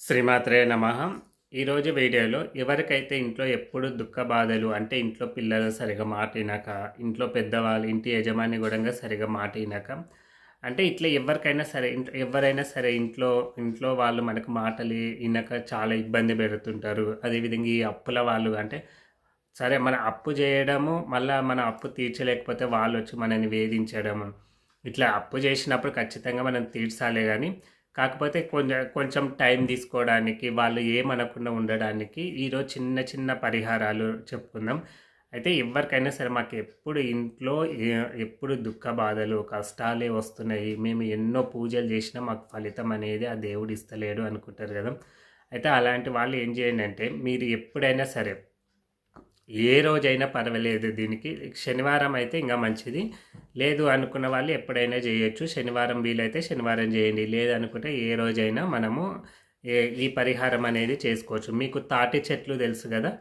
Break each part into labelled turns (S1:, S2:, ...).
S1: శ్రీమాత్రే నమ. ఈరోజు వీడియోలో ఎవరికైతే ఇంట్లో ఎప్పుడు దుఃఖ బాధలు అంటే ఇంట్లో పిల్లలు సరిగా మాటినాక ఇంట్లో పెద్దవాళ్ళు ఇంటి యజమాని కూడా సరిగా మాట అంటే ఇట్లా ఎవరికైనా సరే ఇంట్లో ఎవరైనా సరే ఇంట్లో ఇంట్లో వాళ్ళు మనకు మాటలు వినక చాలా ఇబ్బంది పెడుతుంటారు. అదేవిధంగా ఈ అప్పుల వాళ్ళు అంటే సరే మన అప్పు చేయడము మళ్ళీ మన అప్పు తీర్చలేకపోతే వాళ్ళు వచ్చి మనని వేధించడము. ఇట్లా అప్పు చేసినప్పుడు ఖచ్చితంగా మనం తీర్చాలి కానీ కాకపోతే కొంచెం కొంచెం టైం తీసుకోవడానికి వాళ్ళు ఏమనకుండా ఉండడానికి ఈరోజు చిన్న చిన్న పరిహారాలు చెప్పుకుందాం. అయితే ఎవరికైనా సరే మాకు ఎప్పుడు ఇంట్లో ఏ- ఎప్పుడు దుఃఖ బాధలు కష్టాలే వస్తున్నాయి. మేము ఎన్నో పూజలు చేసినా మాకు ఫలితం అనేది ఆ దేవుడు ఇస్తలేడు అనుకుంటారు కదా. అయితే అలాంటి వాళ్ళు ఏం చేయండి అంటే మీరు ఎప్పుడైనా సరే ఏ రోజైనా పర్వాలేదు దీనికి. శనివారం అయితే ఇంకా మంచిది. లేదు అనుకున్న వాళ్ళు ఎప్పుడైనా చేయొచ్చు. శనివారం వీలైతే శనివారం చేయండి. లేదనుకుంటే ఏ రోజైనా మనము ఏ- ఈ పరిహారం అనేది చేసుకోవచ్చు. మీకు తాటి చెట్లు తెలుసు కదా?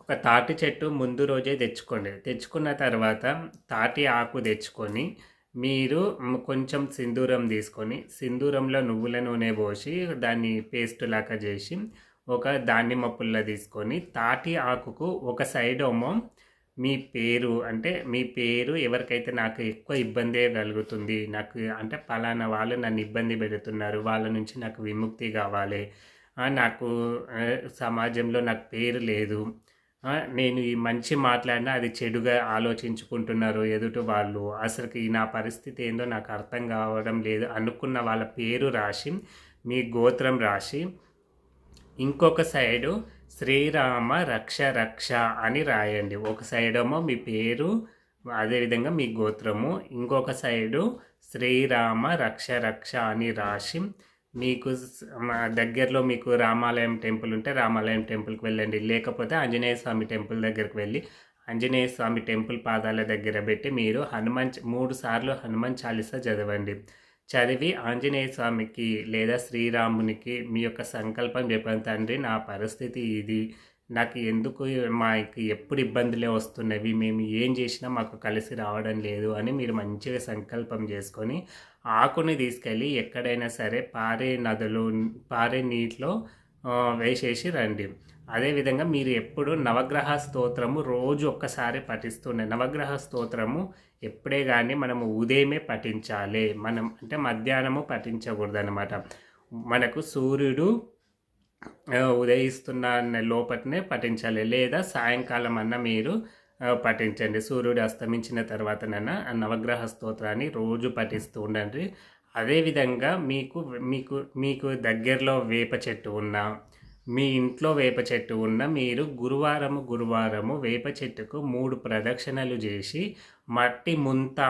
S1: ఒక తాటి చెట్టు ముందు రోజే తెచ్చుకోండి. తెచ్చుకున్న తర్వాత తాటి ఆకు తెచ్చుకొని మీరు కొంచెం సింధూరం తీసుకొని సింధూరంలో నువ్వుల నూనె పోసి దాన్ని పేస్ట్ లాగా చేసి ఒక దానిమ్మ పుల్ల తీసుకొని తాటి ఆకుకు ఒక సైడ్ ఏమో మీ పేరు అంటే మీ పేరు ఎవరికైతే నాకు ఎక్కువ ఇబ్బందే కలుగుతుంది నాకు అంటే పలానా వాళ్ళు నన్ను ఇబ్బంది పెడుతున్నారు వాళ్ళ నుంచి నాకు విముక్తి కావాలి నాకు సమాజంలో నాకు పేరు లేదు నేను ఈ మంచి మాట్లాడినా అది చెడుగా ఆలోచించుకుంటున్నారు ఎదుటి వాళ్ళు అసలుకి నా పరిస్థితి ఏందో నాకు అర్థం కావడం లేదు అనుకున్న వాళ్ళ పేరు రాసి మీ గోత్రం రాసి ఇంకొక సైడు శ్రీరామ రక్ష రక్ష అని రాయండి. ఒక సైడేమో మీ పేరు అదేవిధంగా మీ గోత్రము. ఇంకొక సైడు శ్రీరామ రక్ష రక్ష అని రాసి మీకు మా దగ్గరలో మీకు రామాలయం టెంపుల్ ఉంటే రామాలయం టెంపుల్కి వెళ్ళండి. లేకపోతే ఆంజనేయ స్వామి టెంపుల్ దగ్గరికి వెళ్ళి ఆంజనేయ స్వామి టెంపుల్ పాదాల దగ్గర పెట్టి మీరు హనుమాన్ మూడు సార్లు హనుమాన్ చాలీసా చదవండి. చదివి ఆంజనేయ స్వామికి లేదా శ్రీరామునికి మీ యొక్క సంకల్పం చెప్పాను తండ్రి నా పరిస్థితి ఇది. నాకు ఎందుకు మాకు ఎప్పుడు ఇబ్బందులే వస్తున్నవి? మేము ఏం చేసినా మాకు కలిసి రావడం లేదు అని మీరు మంచిగా సంకల్పం చేసుకొని ఆకుని తీసుకెళ్ళి ఎక్కడైనా సరే పారే నదులు పారే నీటిలో వేసేసి రండి. అదేవిధంగా మీరు ఎప్పుడు నవగ్రహ స్తోత్రము రోజు ఒక్కసారి పఠిస్తుండే నవగ్రహ స్తోత్రము ఎప్పుడే కానీ మనము ఉదయమే పఠించాలి. మనం అంటే మధ్యాహ్నము పఠించకూడదు అనమాట మనకు సూర్యుడు ఉదయిస్తున్న లోపటనే పఠించాలి. లేదా సాయంకాలం అన్న మీరు పఠించండి. సూర్యుడు అస్తమించిన తర్వాతనైనా ఆ నవగ్రహ స్తోత్రాన్ని రోజు పఠిస్తూ ఉండండి. అదేవిధంగా మీకు మీకు మీకు దగ్గరలో వేప చెట్టు ఉన్నా మీ ఇంట్లో వేప చెట్టు ఉన్న మీరు గురువారము గురువారము వేప చెట్టుకు మూడు ప్రదక్షిణలు చేసి మట్టి ముంత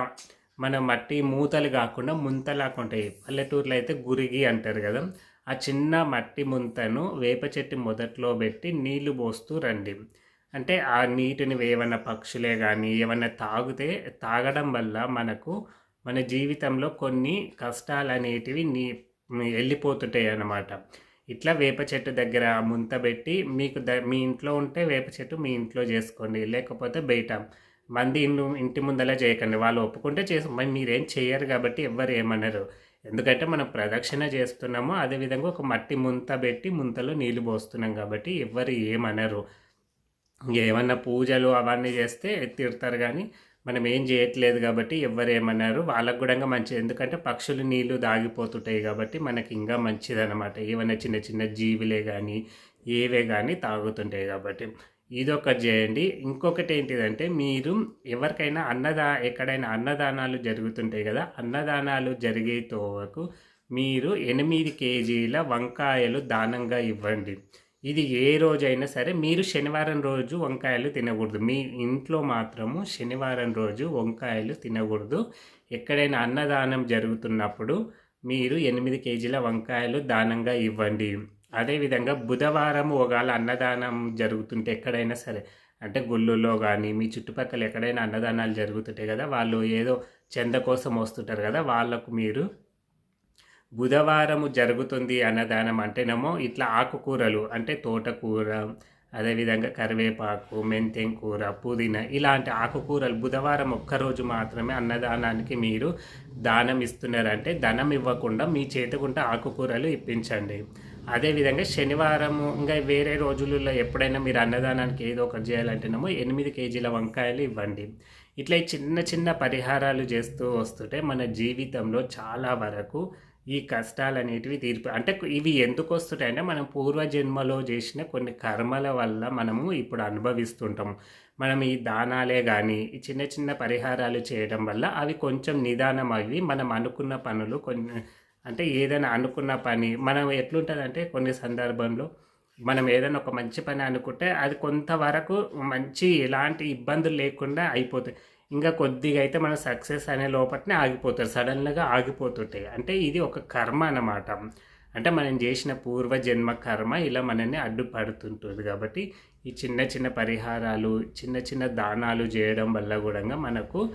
S1: మన మట్టి మూతలు కాకుండా ముంతలాగా ఉంటాయి పల్లెటూర్లో అయితే గురిగి అంటారు కదా ఆ చిన్న మట్టి ముంతను వేప చెట్టు మొదట్లో పెట్టి నీళ్ళు పోస్తూ రండి. అంటే ఆ నీటిని ఏమైనా పక్షులే కానీ ఏమైనా తాగితే తాగడం వల్ల మనకు మన జీవితంలో కొన్ని కష్టాలు అనేటివి నీ వెళ్ళిపోతుంటాయి అన్నమాట. ఇట్లా వేప చెట్టు దగ్గర ముంత పెట్టి మీకు ద మీ ఇంట్లో ఉంటే వేప చెట్టు మీ ఇంట్లో చేసుకోండి లేకపోతే బయట. మంది ఇల్లు ఇంటి ముందలా చేయకండి. వాళ్ళు ఒప్పుకుంటే చేసి మరి మీరేం చేయరు కాబట్టి ఎవ్వరు ఏమనరు. ఎందుకంటే మనం ప్రదక్షిణ చేస్తున్నాము అదేవిధంగా ఒక మట్టి ముంత పెట్టి ముంతలో నీళ్ళు పోస్తున్నాం కాబట్టి ఎవ్వరు ఏమనరు. ఏమన్నా పూజలు అవన్నీ చేస్తే తిడతారు కానీ మనం ఏం చేయట్లేదు కాబట్టి ఎవరు ఏమన్నారు. వాళ్ళకు కూడా మంచిది. ఎందుకంటే పక్షులు నీళ్ళు దాగిపోతుంటాయి కాబట్టి మనకి ఇంకా మంచిది అనమాట ఏమైనా చిన్న చిన్న జీవులే కానీ ఏవే కానీ తాగుతుంటాయి కాబట్టి. ఇదొకటి చేయండి. ఇంకొకటి ఏంటిదంటే మీరు ఎవరికైనా అన్నదా ఎక్కడైనా అన్నదానాలు జరుగుతుంటాయి కదా అన్నదానాలు జరిగే తోవకు మీరు ఎనిమిది కేజీల వంకాయలు దానంగా ఇవ్వండి. ఇది ఏ రోజైనా సరే మీరు శనివారం రోజు వంకాయలు తినకూడదు. మీ ఇంట్లో మాత్రము శనివారం రోజు వంకాయలు తినకూడదు. ఎక్కడైనా అన్నదానం జరుగుతున్నప్పుడు మీరు ఎనిమిది కేజీల వంకాయలు దానంగా ఇవ్వండి. అదేవిధంగా బుధవారం ఒకవేళ అన్నదానం జరుగుతుంటే ఎక్కడైనా సరే అంటే గుళ్ళులో కానీ మీ చుట్టుపక్కల ఎక్కడైనా అన్నదానాలు జరుగుతుంటాయి కదా వాళ్ళు ఏదో చెంద కోసం వస్తుంటారు కదా వాళ్ళకు మీరు బుధవారము జరుగుతుంది అన్నదానం అంటేనేమో ఇట్లా ఆకుకూరలు అంటే తోటకూర అదేవిధంగా కరివేపాకు మెంతెం కూర పుదీనా ఇలాంటి ఆకుకూరలు బుధవారం ఒక్కరోజు మాత్రమే అన్నదానానికి మీరు దానం ఇస్తున్నారంటే ధనం ఇవ్వకుండా మీ చేతకుండా ఆకుకూరలు ఇప్పించండి. అదేవిధంగా శనివారం ఇంకా వేరే రోజులలో ఎప్పుడైనా మీరు అన్నదానానికి ఏదో ఒకటి చేయాలంటేనేమో ఎనిమిది కేజీల వంకాయలు ఇవ్వండి. ఇట్లా చిన్న చిన్న పరిహారాలు చేస్తూ వస్తుంటే మన జీవితంలో చాలా వరకు ఈ కష్టాలు అనేటివి తీర్పు. అంటే ఇవి ఎందుకు వస్తుంటాయంటే మనం పూర్వజన్మలో చేసిన కొన్ని కర్మల వల్ల మనము ఇప్పుడు అనుభవిస్తుంటాము. మనం ఈ దానాలే కానీ ఈ చిన్న చిన్న పరిహారాలు చేయడం వల్ల అవి కొంచెం నిదానం అవి మనం అనుకున్న పనులు కొన్ని అంటే ఏదైనా అనుకున్న పని మనం ఎట్లుంటుందంటే కొన్ని సందర్భంలో మనం ఏదైనా ఒక మంచి పని అనుకుంటే అది కొంతవరకు మంచి ఎలాంటి ఇబ్బందులు లేకుండా అయిపోతాయి. ఇంకా కొద్దిగా అయితే మనం సక్సెస్ అనే లోపలనే ఆగిపోతారు. సడన్గా ఆగిపోతుంటాయి. అంటే ఇది ఒక కర్మ అన్నమాట. అంటే మనం చేసిన పూర్వ జన్మ కర్మ ఇలా మనల్ని అడ్డుపడుతుంటుంది. కాబట్టి ఈ చిన్న చిన్న పరిహారాలు చిన్న చిన్న దానాలు చేయడం వల్ల కూడా మనకు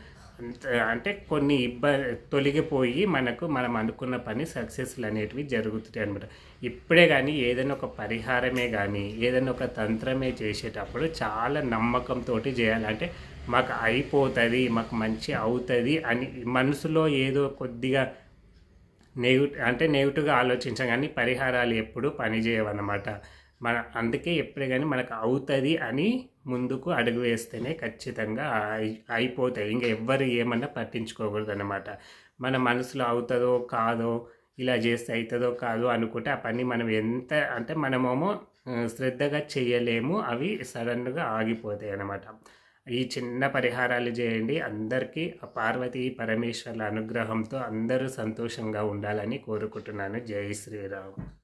S1: అంటే కొన్ని ఇబ్బంది తొలగిపోయి మనకు మనం అనుకున్న పని సక్సెస్లు అనేటివి జరుగుతాయి అనమాట ఇప్పుడే కానీ ఏదైనా ఒక పరిహారమే కానీ ఏదైనా ఒక తంత్రమే చేసేటప్పుడు చాలా నమ్మకంతో చేయాలంటే మాకు అయిపోతుంది మాకు మంచి అవుతుంది అని మనసులో ఏదో కొద్దిగా నెగిటివ్ అంటే నెగిటివ్గా ఆలోచించాం కానీ పరిహారాలు ఎప్పుడు పనిచేయవన్నమాట మన అందుకే ఎప్పుడే కానీ మనకు అవుతుంది అని ముందుకు అడుగు వేస్తేనే ఖచ్చితంగా అయిపోతాయి. ఇంకా ఎవ్వరు ఏమన్నా పట్టించుకోకూడదు అనమాట మన మనసులో అవుతుందో కాదో ఇలా చేస్తే అవుతుందో కాదో అనుకుంటే ఆ పని మనం ఎంత అంటే మనమేమో శ్రద్ధగా చేయలేము అవి సడన్గా ఆగిపోతాయి అన్నమాట. ఈ చిన్న పరిహారాలు చేయండి. అందరికీ ఆ పార్వతీ పరమేశ్వర్ల అనుగ్రహంతో అందరూ సంతోషంగా ఉండాలని కోరుకుంటున్నాను. జై శ్రీరామ్.